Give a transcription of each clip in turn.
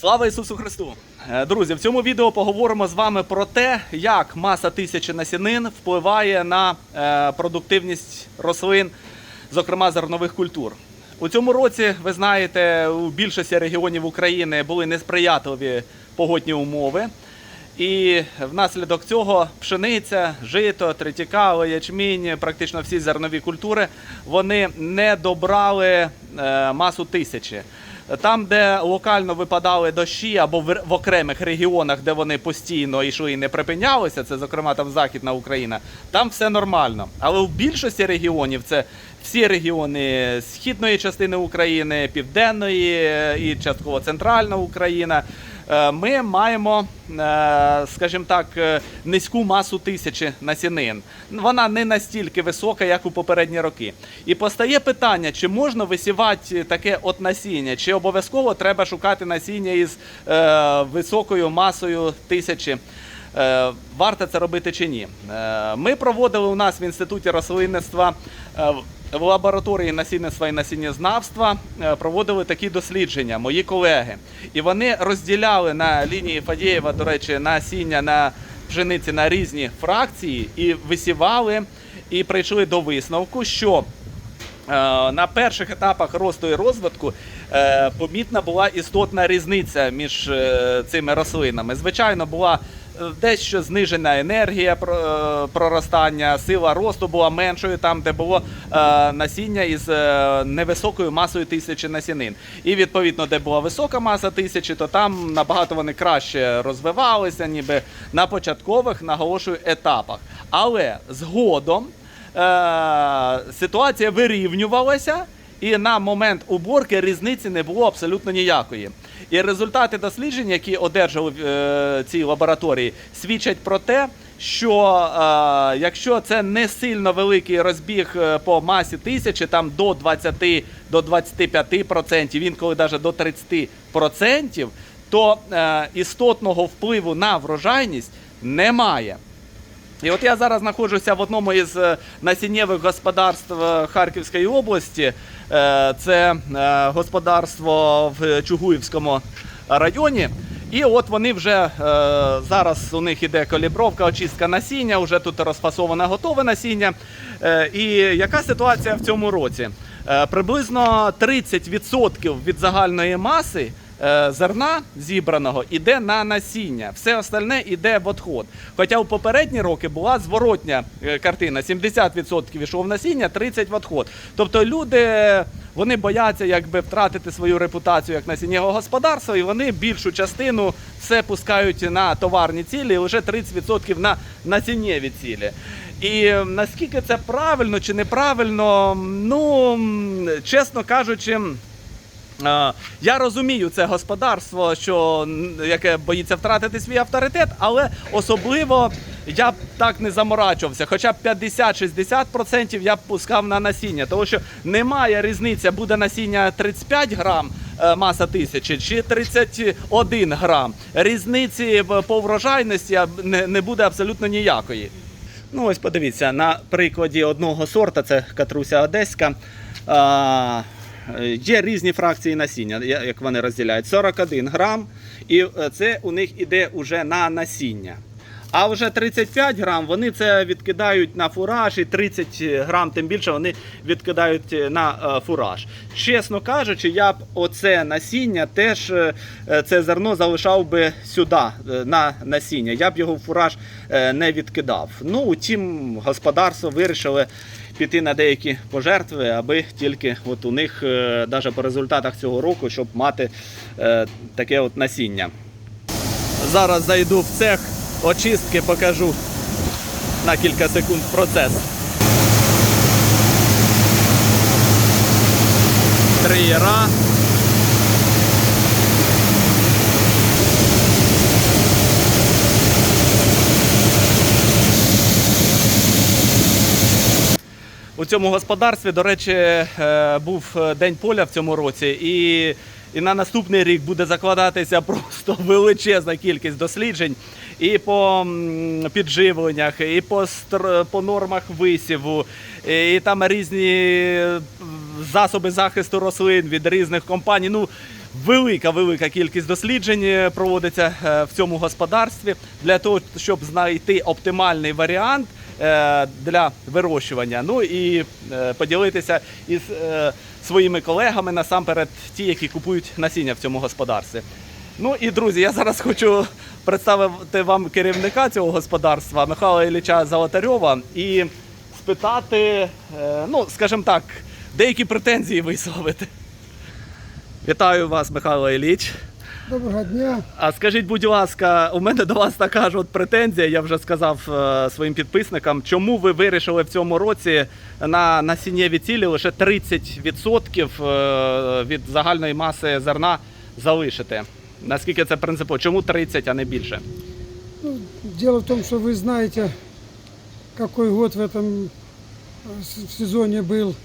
Слава Ісусу Христу! Е, Друзі, в цьому відео поговоримо з вами про те, як маса тисячі насінин впливає на е, продуктивність рослин, зокрема зернових культур. У цьому році, ви знаєте, у більшості регіонів України були несприятливі погодні умови. І внаслідок цього пшениця, жито, третікава, ячмінь, практично всі зернові культури, вони не добрали е, масу тисячі. Там, де локально випадали дощі, або в, окремих регіонах, де вони постійно йшли і не припинялися, це зокрема там Західна Україна, там все нормально. Але в більшості регіонів це всі регіони східної частини України, південної е, і частково центральна Україна. Е, Ми маємо, е, скажімо так, е, низьку масу тисячі насінин. Вона не настільки висока, як у попередні роки. І постає питання, чи можна висівати таке от насіння, чи обов'язково треба шукати насіння із високою масою тисячі. Варто це робити чи ні? Ми проводили у нас в інституті рослинництва в лабораторії насінництва і насіннєзнавства е, проводили такі дослідження, мої колеги. І вони розділяли на лінії Фадєєва, до речі, насіння на пшениці на різні фракції і висівали, і прийшли до висновку, що Е, на перших етапах росту і розвитку е, помітна була істотна різниця між цими рослинами. Звичайно, була дещо знижена енергія е, проростання, сила росту була меншою там, де було е, насіння із е, невисокою масою тисячі насінин. І відповідно, де була висока маса тисячі, то там набагато вони краще розвивалися, ніби на початкових, наголошую, етапах. Але згодом ситуація вирівнювалася, і на момент уборки різниці не було абсолютно ніякої. І результати досліджень, які одержали в е, цій лабораторії, свідчать про те, що е, якщо це не сильно великий розбіг е, по масі тисячі, там до 20 до 25%, інколи навіть до 30%, то е, істотного впливу на врожайність немає. І от я зараз знаходжуся в одному із е, насіннєвих господарств е, Харківської області. Е, Це господарство в Чугуївському районі. І от вони вже зараз у них іде калібровка, очистка насіння, вже тут розфасоване готове насіння. І яка ситуація в цьому році? Приблизно 30% від загальної маси зерна зібраного іде на насіння, все остальне іде в отход. Хоча в попередні роки була зворотня е, картина: 70% йшло в насіння, 30% в отход. Тобто люди вони бояться якби втратити свою репутацію як насіннєвого господарства, і вони більшу частину все пускають на товарні цілі, і лише 30% на насіннєві цілі. І е, наскільки це правильно чи неправильно, ну чесно кажучи. Е, Я розумію це господарство, що яке боїться втратити свій авторитет, але особливо я б так не заморачувався. Хоча б 50-60% я б пускав на насіння, тому що немає різниці, буде насіння 35 грам. е, Маса тисячі чи 31 грам. Різниці по врожайності не буде абсолютно ніякої. Ну ось подивіться, на прикладі одного сорта, це катруся одеська. Є різні фракції насіння, як вони розділяють. 41 грам, і е, це у них іде уже на насіння. А вже 35 грам вони це відкидають на фураж, і 30 грам, тим більше вони відкидають е, на е, фураж. Чесно кажучи, я б оце насіння теж це зерно залишав би сюди на насіння. Я б його в фураж не відкидав. Ну, утім, господарство вирішили піти на деякі пожертви, аби тільки от у них, навіть по результатах цього року, щоб мати е, таке от насіння. Зараз зайду в цех очистки, покажу на кілька секунд процес. Триєра. У цьому господарстві, до речі, е, був е, день поля в цьому році, і, і на наступний рік буде закладатися просто величезна кількість досліджень і по підживленнях, і по, по нормах висіву, і там різні е, засоби захисту рослин від різних компаній. Ну, Велика велика кількість досліджень проводиться в цьому господарстві для того, щоб знайти оптимальний варіант для вирощування. Ну і е, поділитися із е, своїми колегами насамперед, ті, які купують насіння в цьому господарстві. Ну і друзі, я зараз хочу представити вам керівника цього господарства Михайла Ілліча Золотарьова і спитати, е, ну скажімо так, деякі претензії висловити. Вітаю вас, Михайло Ілліч. Доброго дня. А скажіть, будь ласка, у мене до вас така ж от претензія, я вже сказав е, своїм підписникам, чому ви вирішили в цьому році на насіннєві цілі лише 30% е, від загальної маси зерна залишити? Наскільки це принципово? Чому 30, а не більше? Ну, дело в том, что вы знаете, какой год в этом э, с- сезоне был.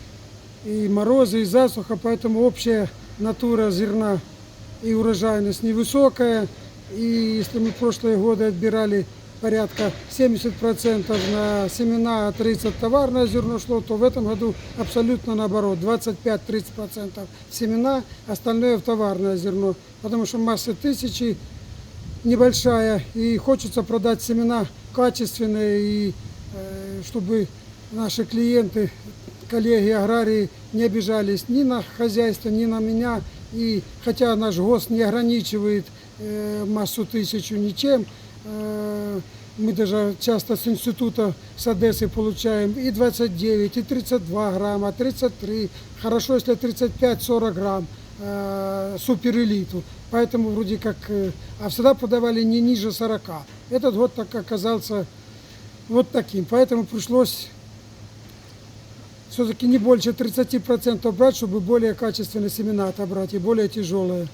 И морозы, и засуха, поэтому общая натура зерна и урожайность невысокая. И если мы в прошлые годы отбирали порядка 70% на семена, а 30% товарное зерно шло, то в этом году абсолютно наоборот. 25-30% семена, остальное в товарное зерно. Потому что масса тысячи небольшая, и хочется продать семена качественные, и э, чтобы наши клиенты, коллеги аграрии не обижались ни на хозяйство, ни на меня. И хотя наш ГОСТ не ограничивает э, массу тысячу ничем, э, мы даже часто с института с Одессы получаем и 29, и 32 грамма, 33, хорошо, если 35-40 грамм э, суперэлиту. Поэтому вроде как, э, а всегда подавали не ниже 40. Этот год так оказался вот таким. Поэтому пришлось все-таки не больше 30% брать, чтобы более качественные семена отобрать и более тяжелые.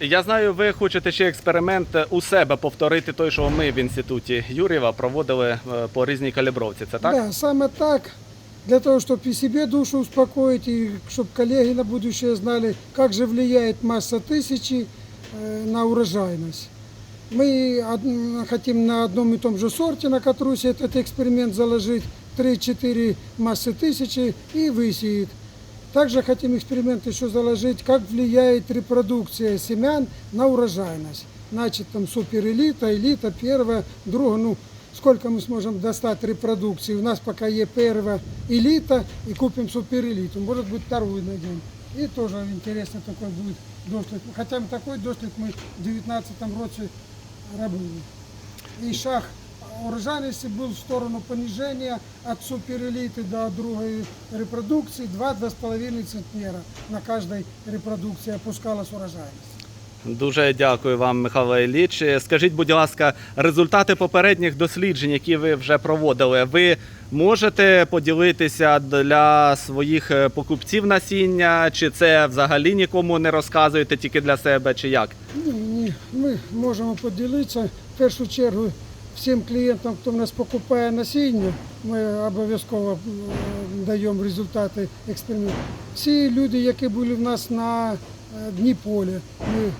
Я знаю, ви хочете ще експеримент у себе повторити той, що ми в інституті Юрєва проводили е, по різній калібровці. Це так? Да, самое так. Для того, чтобы и себе душу успокоить, и чтобы коллеги на будущее знали, как же влияет масса тысячи э, на урожайность. Мы од- хотим на одном и том же сорте на катрусе этот эксперимент заложить 3-4 массы тысячи и высеять. Также хотим эксперимент еще заложить, как влияет репродукция семян на урожайность. Значит, там суперэлита, элита, первая, другая, ну, сколько мы сможем достать репродукции. У нас пока есть первая элита и купим суперэлиту. Может быть, вторую найдем. И тоже интересно такой будет дошлик. Хотя такой дошлик мы в 2019 році робили. І шаг урожайності був в сторону пониження від супереліти до другої репродукції 2-2,5 центнера на кожній репродукції опускалась урожайність. Дуже дякую вам, Михайло Ілліч. Скажіть, будь ласка, результати попередніх досліджень, які ви вже проводили, ви можете поділитися для своїх е, покупців насіння, чи це взагалі нікому не розказуєте тільки для себе, чи як? Ні, ні, ми можемо поділитися. В першу чергу всім клієнтам, хто в нас покупає насіння, ми обов'язково даємо результати експерименту. Всі люди, які були в нас на е, дні поля, ми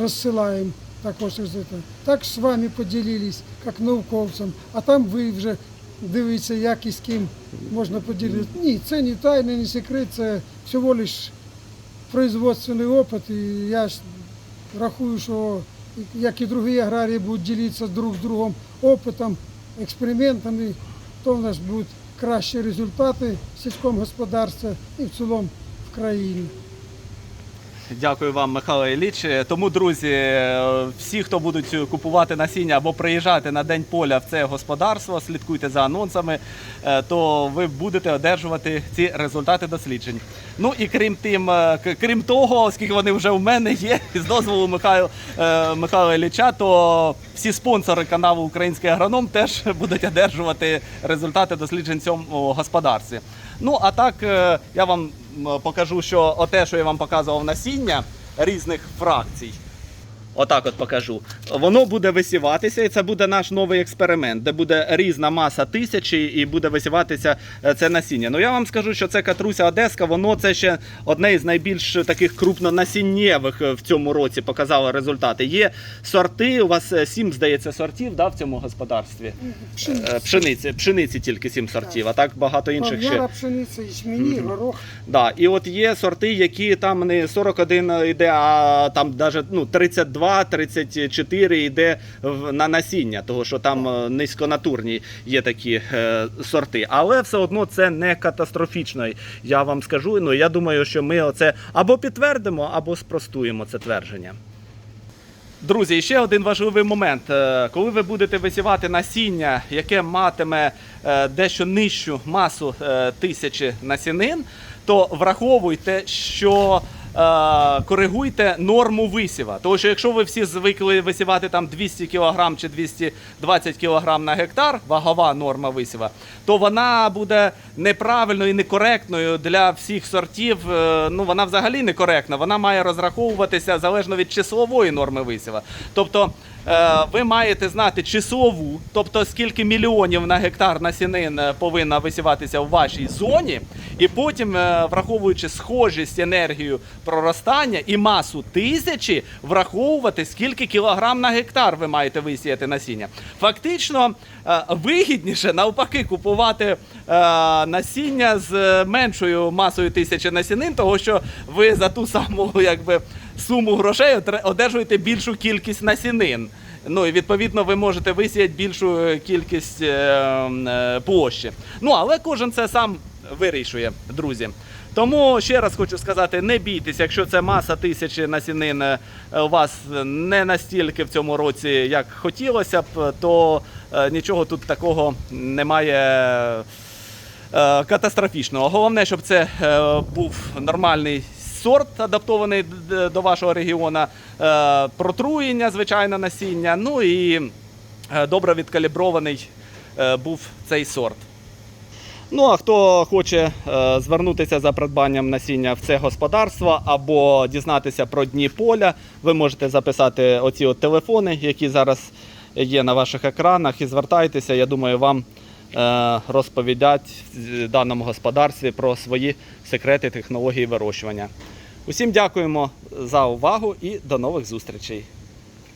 розсилаємо також результати. Так з вами поділились, як науковцям, а там ви вже дивіться, як і з ким можна поділитися. Ні, це не тайна, не секрет, це всього лиш производственний опит. І я ж рахую, що як і другі аграрії будуть ділитися друг з другом опитом, експериментами, то в нас будуть кращі результати в сільському господарстві і в цілому в країні. Дякую вам, Михайло Ілліч. Тому, друзі, е, всі, хто будуть купувати насіння або приїжджати на день поля в це господарство, слідкуйте за анонсами, е, то ви будете одержувати ці результати досліджень. Ну і крім тим, е, крім того, оскільки вони вже у мене є, з дозволу Михайло, Михайла Ілліча, то всі спонсори каналу Український агроном теж будуть одержувати результати досліджень в цьому господарстві. Ну а так я вам покажу, що оте, що я вам показував насіння різних фракцій. Отак от покажу. Воно буде висіватися, і це буде наш новий експеримент, де буде різна маса тисячі і буде висіватися е, це насіння. Ну я вам скажу, що це Катруся Одеська, воно це ще одне із найбільш таких крупнонасіннєвих е, в цьому році показало результати. Є сорти, у вас е, сім, здається, сортів да, в цьому господарстві. Е, Пшениці, пшениці тільки сім сортів, а так багато інших ще. Пшениця, ячмені, горох. Да, і от є сорти, які там не 41 йде, а там навіть ну, 32, 34 йде на насіння, того що там е, низьконатурні є такі е, сорти. Але все одно це не катастрофічно. Я вам скажу. Ну я думаю, що ми оце або підтвердимо, або спростуємо це твердження. Друзі, ще один важливий момент. Е, Коли ви будете висівати насіння, яке матиме дещо нижчу масу тисячі насінин, то враховуйте, що коригуйте норму висіва. Тому що якщо ви всі звикли висівати там 200 кг чи 220 кг на гектар, вагова норма висіва, то вона буде неправильною і некоректною для всіх сортів. Е, Ну вона взагалі некоректна. Вона має розраховуватися залежно від числової норми висіва. Тобто е, ви маєте знати числову, тобто скільки мільйонів на гектар насінин е, повинна висіватися в вашій зоні, і потім, е, враховуючи схожість енергію проростання і масу тисячі, враховувати скільки кілограм на гектар ви маєте висіяти насіння. Фактично е, вигідніше навпаки купувати е, насіння з е, меншою масою тисячі насінин, того що ви за ту саму якби суму грошей одержуєте більшу кількість насінин. Ну і відповідно ви можете висіяти більшу е, кількість е, е, площі. Ну але кожен це сам вирішує, друзі. Тому ще раз хочу сказати: не бійтеся, якщо це маса тисячі насінин у вас не настільки в цьому році, як хотілося б, то нічого тут такого немає катастрофічного. Головне, щоб це був нормальний сорт, адаптований до вашого регіону, е, протруєння, звичайно, насіння. Ну і е, добре відкалібрований е, був цей сорт. Ну а хто хоче звернутися за придбанням насіння в це господарство або дізнатися про дні поля, ви можете записати оці от телефони, які зараз є на ваших екранах, і звертайтеся. Я думаю, вам розповідять в даному господарстві про свої секрети технології вирощування. Усім дякуємо за увагу і до нових зустрічей.